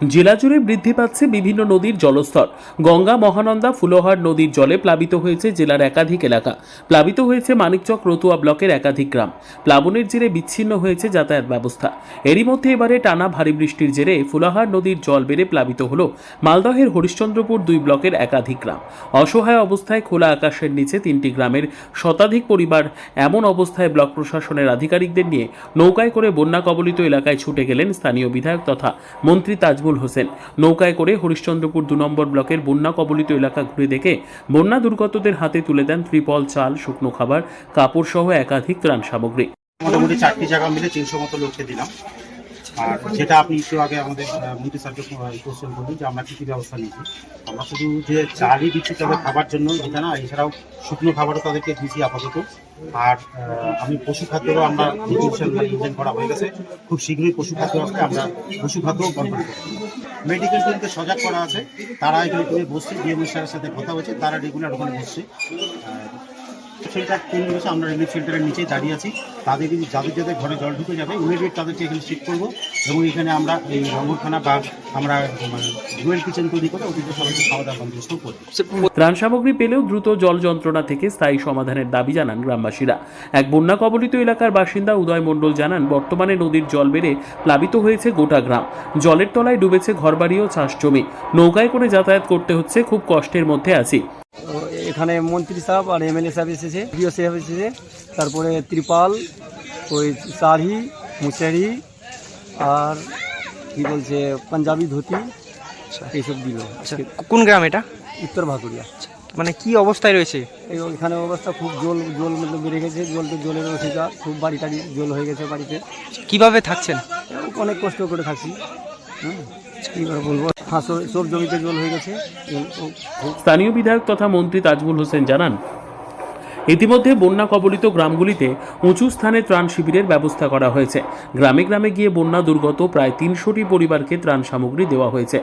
জেলা জুড়ে বৃদ্ধি পাচ্ছে বিভিন্ন নদীর জলস্তর। গঙ্গা, মহানন্দা, ফুলোহার নদীর জলে প্লাবিত হয়েছে জেলার একাধিক এলাকা। প্লাবিত হয়েছে মানিকচক রতুয়া ব্লকের একাধিক গ্রাম। প্লাবনের জেরে বিচ্ছিন্ন হয়েছে যাতায়াত ব্যবস্থা। এরই মধ্যে এবারে টানা ভারী বৃষ্টির জেরে ফুলাহার নদীর জল বেড়ে প্লাবিত হল মালদহের হরিশ্চন্দ্রপুর দুই ব্লকের একাধিক গ্রাম। অসহায় অবস্থায় খোলা আকাশের নিচে তিনটি গ্রামের শতাধিক পরিবার এমন অবস্থায় ব্লক প্রশাসনের আধিকারিকদের নিয়ে নৌকায় করে বন্যা কবলিত এলাকায় ছুটে গেলেন স্থানীয় বিধায়ক তথা মন্ত্রী তাজমুল হোসেন। নৌকায় করে হরিশ্চন্দ্রপুর দু নম্বর ব্লকের বন্যা কবলিত এলাকা ঘুরে দেখে বন্যা দুর্গতদের হাতে তুলে দেন ত্রিপল চাল, শুকনো খাবার কাপড় সহ একাধিক ত্রাণ সামগ্রী। মোটামুটি চারটি জায়গা মিলে তিনশো মতো লোককে দিলাম। আর যেটা আপনি একটু আগে আমাদের মন্ত্রী স্যারকে কোশ্চেন করলেন যে আমরা কী কী ব্যবস্থা নিয়েছি। আমরা শুধু যে চালই দিচ্ছি তাদের খাবার জন্য, এটা না, এছাড়াও শুকনো খাবারও তাদেরকে দিচ্ছি আপাতত। আর আমি পশু খাদ্যরও আমরা নিউট্রিশন ইঞ্জেন করা হয়ে গেছে। খুব শীঘ্রই পশু খাদ্য আসলে আমরা পশু খাদ্যও করব। মেডিকেল টিমকে সজাগ করা আছে। তারা এখানে বসছে ডিএমএস স্যারের সাথে কথা হয়েছে, তারা রেগুলার ওখানে বসছে। শেল্টার টিম রয়েছে আমরা রিলিফ শেল্টারের নিচেই দাঁড়িয়ে আছি। তাদের যদি যাদের যাদের ঘরে জল ঢুকে যাবে ইমিডিয়েট তাদেরকে এখানে শিফট করব এবং এখানে আমরা এই রঙ্গখানা বা আমরা মানে কিচেন তৈরি করে ওদেরকে সবাইকে খাওয়া দাওয়া বন্দোবস্ত করব। ত্রাণ সামগ্রী পেলেও দ্রুত জল যন্ত্রণা থেকে স্থায়ী সমাধানের দাবি জানান গ্রামবাসীরা। এক বন্যা কবলিত এলাকার বাসিন্দা উদয় মণ্ডল জানান, বর্তমানে নদীর জল বেড়ে প্লাবিত হয়েছে গোটা গ্রাম। জলের তলায় ডুবেছে ঘরবাড়ি ও চাষ জমি নৌকায় করে যাতায়াত করতে হচ্ছে, খুব কষ্টের মধ্যে আছি। এখানে মন্ত্রী সাহেব আর এমএলএ সাহেব এসেছে প্রিয় সাহেব এসেছে। তারপরে ত্রিপাল ওই শাড়ি মুসারি আর কি বলছে পাঞ্জাবি ধুতি এইসব দিল। আচ্ছা কোন গ্রাম এটা? উত্তর ভাকুরিয়া মানে কি অবস্থায় রয়েছে? এখানে অবস্থা খুব জল জল মধ্যে বেড়ে গেছে জল তো জলের অসুবিধা খুব বাড়ি টাড়ি জল হয়ে গেছে বাড়িতে। কীভাবে থাকছেন? অনেক কষ্ট করে থাকছি হুম হ্যাঁ স্থানীয় বিধায়ক তথা মন্ত্রী তাজমুল হোসেন জানান, ইতিমধ্যে বন্যা কবলিত গ্রামগুলিতে উঁচু স্থানে ত্রাণ শিবিরের ব্যবস্থা করা হয়েছে। গ্রামে গ্রামে গিয়ে বন্যা দুর্গত প্রায় তিনশোটি পরিবারকে ত্রাণ সামগ্রী দেওয়া হয়েছে।